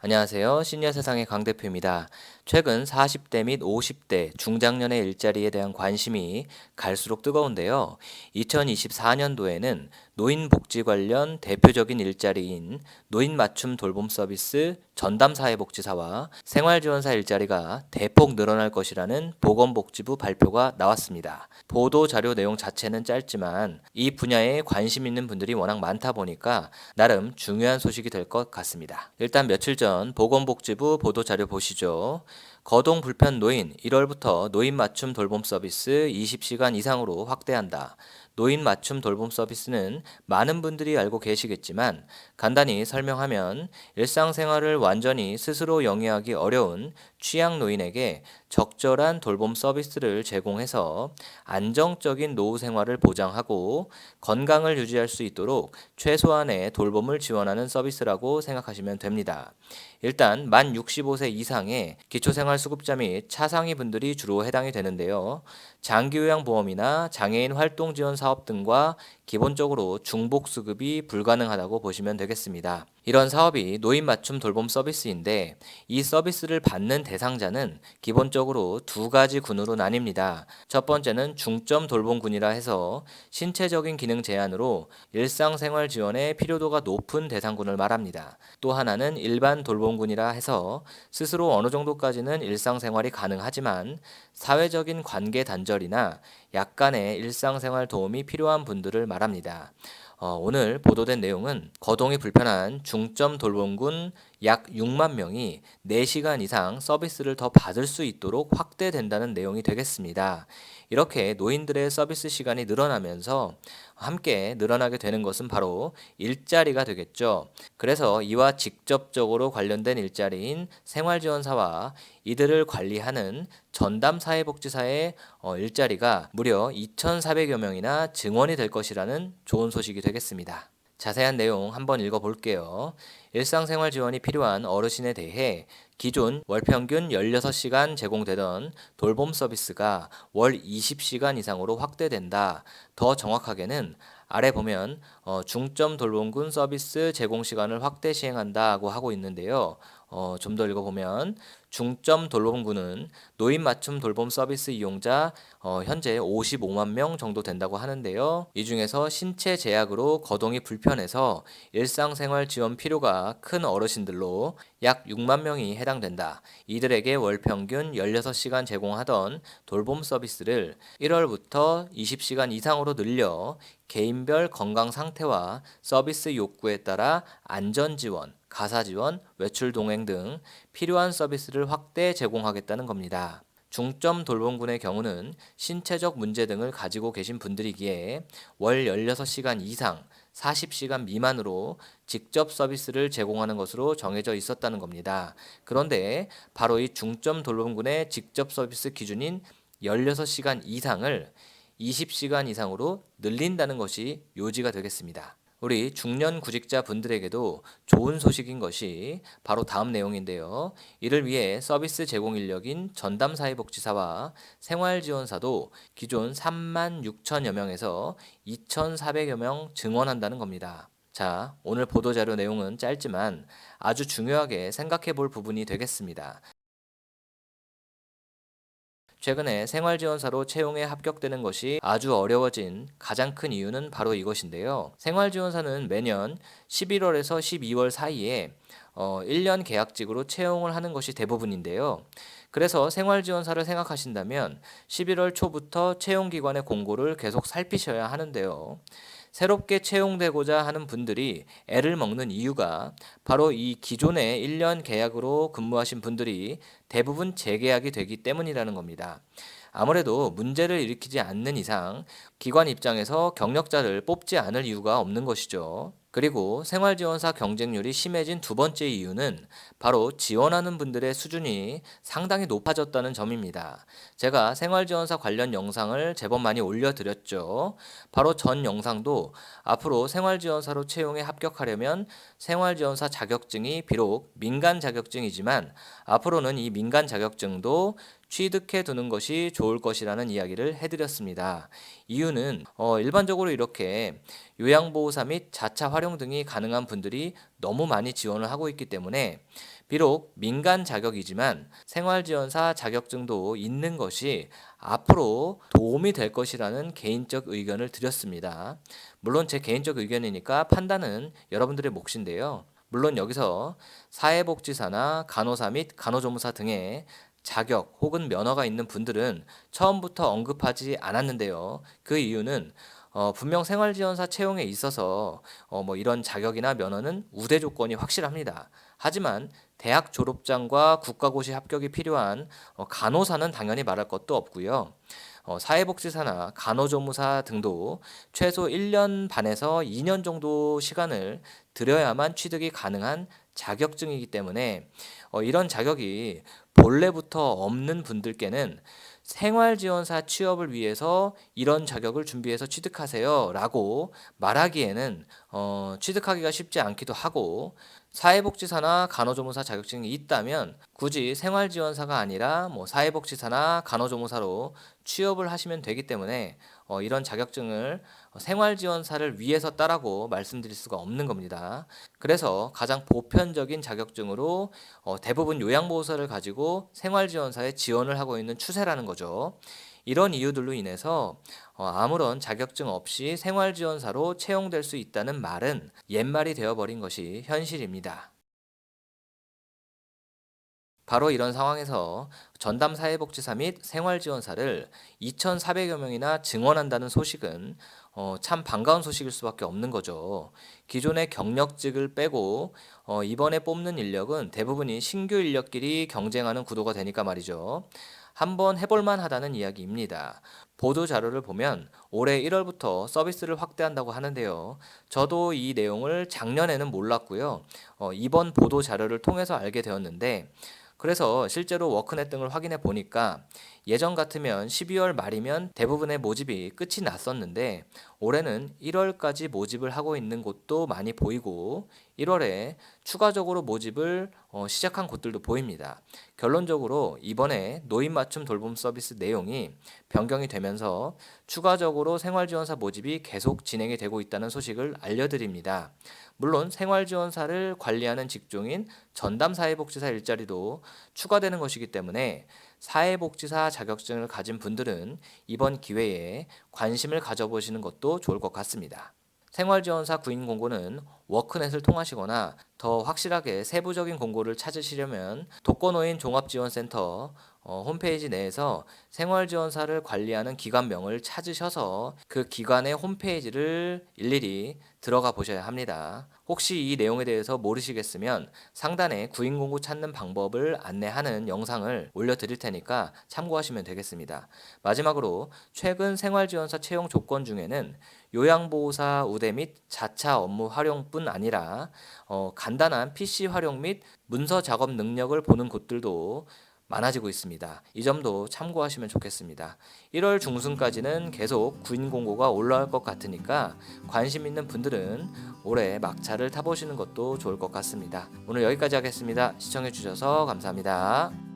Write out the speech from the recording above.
안녕하세요. 시니어 세상의 강 대표입니다. 최근 40대 및 50대 중장년의 일자리에 대한 관심이 갈수록 뜨거운데요. 2024년도에는 노인 복지 관련 대표적인 일자리인 노인 맞춤 돌봄 서비스 전담 사회복지사와 생활지원사 일자리가 대폭 늘어날 것이라는 보건복지부 발표가 나왔습니다. 보도 자료 내용 자체는 짧지만 이 분야에 관심 있는 분들이 워낙 많다 보니까 나름 중요한 소식이 될 것 같습니다. 일단 며칠 전 보건복지부 보도 자료 보시죠. 거동 불편 노인 1월부터 노인 맞춤 돌봄 서비스 20시간 이상으로 확대한다. 노인 맞춤 돌봄 서비스는 많은 분들이 알고 계시겠지만 간단히 설명하면 일상생활을 완전히 스스로 영위하기 어려운 취약 노인에게 적절한 돌봄 서비스를 제공해서 안정적인 노후 생활을 보장하고 건강을 유지할 수 있도록 최소한의 돌봄을 지원하는 서비스라고 생각하시면 됩니다. 일단 만 65세 이상의 기초생활수급자 및 차상위 분들이 주로 해당이 되는데요. 장기요양보험이나 장애인 활동지원 사업 등과 기본적으로 중복 수급이 불가능하다고 보시면 되겠습니다. 이런 사업이 노인 맞춤 돌봄 서비스인데 이 서비스를 받는 대상자는 기본적으로 두 가지 군으로 나뉩니다. 첫 번째는 중점 돌봄군이라 해서 신체적인 기능 제한으로 일상생활 지원에 필요도가 높은 대상군을 말합니다. 또 하나는 일반 돌봄군이라 해서 스스로 어느 정도까지는 일상생활이 가능하지만 사회적인 관계 단절이나 약간의 일상생활 도움이 필요한 분들을 말합니다. 어, 오늘 보도된 내용은 거동이 불편한 중점 돌봄군 약 6만 명이 4시간 이상 서비스를 더 받을 수 있도록 확대된다는 내용이 되겠습니다. 이렇게 노인들의 서비스 시간이 늘어나면서 함께 늘어나게 되는 것은 바로 일자리가 되겠죠. 그래서 이와 직접적으로 관련된 일자리인 생활지원사와 이들을 관리하는 전담 사회복지사의 어, 일자리가 무려 2,400여 명이나 증원이 될 것이라는 좋은 소식이 되겠습니다. 자세한 내용 한번 읽어볼게요. 일상생활 지원이 필요한 어르신에 대해 기존 월 평균 16시간 제공되던 돌봄 서비스가 월 20시간 이상으로 확대된다. 더 정확하게는 아래 보면 어, 중점 돌봄군 서비스 제공 시간을 확대 시행한다고 하고 있는데요. 어, 좀 더 읽어보면 중점 돌봄군은 노인 맞춤 돌봄 서비스 이용자 어, 현재 55만 명 정도 된다고 하는데요. 이 중에서 신체 제약으로 거동이 불편해서 일상생활 지원 필요가 큰 어르신들로 약 6만 명이 해당된다. 이들에게 월 평균 16시간 제공하던 돌봄 서비스를 1월부터 20시간 이상으로 늘려 개인별 건강 상태와 서비스 욕구에 따라 안전 지원, 가사 지원, 외출 동행 등 필요한 서비스를 확대 제공하겠다는 겁니다. 중점 돌봄군의 경우는 신체적 문제 등을 가지고 계신 분들이기에 월 16시간 이상 40시간 미만으로 직접 서비스를 제공하는 것으로 정해져 있었다는 겁니다. 그런데 바로 이 중점 돌봄군의 직접 서비스 기준인 16시간 이상을 20시간 이상으로 늘린다는 것이 요지가 되겠습니다. 우리 중년 구직자 분들에게도 좋은 소식인 것이 바로 다음 내용인데요. 이를 위해 서비스 제공 인력인 전담 사회복지사와 생활지원사도 기존 3만 6천여 명에서 2,400여 명 증원한다는 겁니다. 자, 오늘 보도자료 내용은 짧지만 아주 중요하게 생각해 볼 부분이 되겠습니다. 최근에 생활지원사로 채용에 합격되는 것이 아주 어려워진 가장 큰 이유는 바로 이것인데요. 생활지원사는 매년 11월에서 12월 사이에 어, 1년 계약직으로 채용을 하는 것이 대부분인데요. 그래서 생활지원사를 생각하신다면 11월 초부터 채용기관의 공고를 계속 살피셔야 하는데요. 새롭게 채용되고자 하는 분들이 애를 먹는 이유가 바로 이 기존의 1년 계약으로 근무하신 분들이 대부분 재계약이 되기 때문이라는 겁니다. 아무래도 문제를 일으키지 않는 이상 기관 입장에서 경력자를 뽑지 않을 이유가 없는 것이죠. 그리고 생활지원사 경쟁률이 심해진 두 번째 이유는 바로 지원하는 분들의 수준이 상당히 높아졌다는 점입니다. 제가 생활지원사 관련 영상을 제법 많이 올려드렸죠. 바로 전 영상도 앞으로 생활지원사로 채용에 합격하려면 생활지원사 자격증이 비록 민간 자격증이지만 앞으로는 이 민간 자격증도 취득해 두는 것이 좋을 것이라는 이야기를 해드렸습니다. 이유는 어, 일반적으로 이렇게 요양보호사 및 자차 활용 등이 가능한 분들이 너무 많이 지원을 하고 있기 때문에 비록 민간 자격이지만 생활지원사 자격증도 있는 것이 앞으로 도움이 될 것이라는 개인적 의견을 드렸습니다. 물론 제 개인적 의견이니까 판단은 여러분들의 몫인데요. 물론 여기서 사회복지사나 간호사 및 간호조무사 등의 자격 혹은 면허가 있는 분들은 처음부터 언급하지 않았는데요. 그 이유는 어, 분명 생활지원사 채용에 있어서 어, 뭐 이런 자격이나 면허는 우대 조건이 확실합니다. 하지만 대학 졸업장과 국가고시 합격이 필요한 어, 간호사는 당연히 말할 것도 없고요. 어, 사회복지사나 간호조무사 등도 최소 1년 반에서 2년 정도 시간을 들여야만 취득이 가능한 자격증이기 때문에 어, 이런 자격이 본래부터 없는 분들께는 생활지원사 취업을 위해서 이런 자격을 준비해서 취득하세요라고 말하기에는 어, 취득하기가 쉽지 않기도 하고 사회복지사나 간호조무사 자격증이 있다면 굳이 생활지원사가 아니라 뭐 사회복지사나 간호조무사로 취업을 하시면 되기 때문에 어, 이런 자격증을 생활지원사를 위해서 따라고 말씀드릴 수가 없는 겁니다. 그래서 가장 보편적인 자격증으로 어, 대부분 요양보호사를 가지고 생활지원사에 지원을 하고 있는 추세라는 거죠. 이런 이유들로 인해서 어, 아무런 자격증 없이 생활지원사로 채용될 수 있다는 말은 옛말이 되어버린 것이 현실입니다. 바로 이런 상황에서 전담 사회복지사 및 생활지원사를 2,400여 명이나 증원한다는 소식은 어, 참 반가운 소식일 수밖에 없는 거죠. 기존의 경력직을 빼고 어, 이번에 뽑는 인력은 대부분이 신규 인력끼리 경쟁하는 구도가 되니까 말이죠. 한번 해볼만 하다는 이야기입니다. 보도 자료를 보면 올해 1월부터 서비스를 확대한다고 하는데요. 저도 이 내용을 작년에는 몰랐고요. 어, 이번 보도 자료를 통해서 알게 되었는데 그래서 실제로 워크넷 등을 확인해 보니까 예전 같으면 12월 말이면 대부분의 모집이 끝이 났었는데 올해는 1월까지 모집을 하고 있는 곳도 많이 보이고 1월에 추가적으로 모집을 어, 시작한 곳들도 보입니다. 결론적으로 이번에 노인 맞춤 돌봄 서비스 내용이 변경이 되면서 추가적으로 생활지원사 모집이 계속 진행이 되고 있다는 소식을 알려드립니다. 물론 생활지원사를 관리하는 직종인 전담사회복지사 일자리도 추가되는 것이기 때문에 사회복지사 자격증을 가진 분들은 이번 기회에 관심을 가져보시는 것도 좋을 것 같습니다. 생활지원사 구인 공고는 워크넷을 통하시거나 더 확실하게 세부적인 공고를 찾으시려면 독거노인 종합지원센터 어, 홈페이지 내에서 생활지원사를 관리하는 기관명을 찾으셔서 그 기관의 홈페이지를 일일이 들어가 보셔야 합니다. 혹시 이 내용에 대해서 모르시겠으면 상단에 구인 공고 찾는 방법을 안내하는 영상을 올려드릴 테니까 참고하시면 되겠습니다. 마지막으로 최근 생활지원사 채용 조건 중에는 요양보호사 우대 및 자차 업무 활용뿐 아니라 어, 간단한 PC 활용 및 문서 작업 능력을 보는 곳들도 많아지고 있습니다. 이 점도 참고하시면 좋겠습니다. 1월 중순까지는 계속 구인 공고가 올라올 것 같으니까 관심 있는 분들은 올해 막차를 타보시는 것도 좋을 것 같습니다. 오늘 여기까지 하겠습니다. 시청해 주셔서 감사합니다.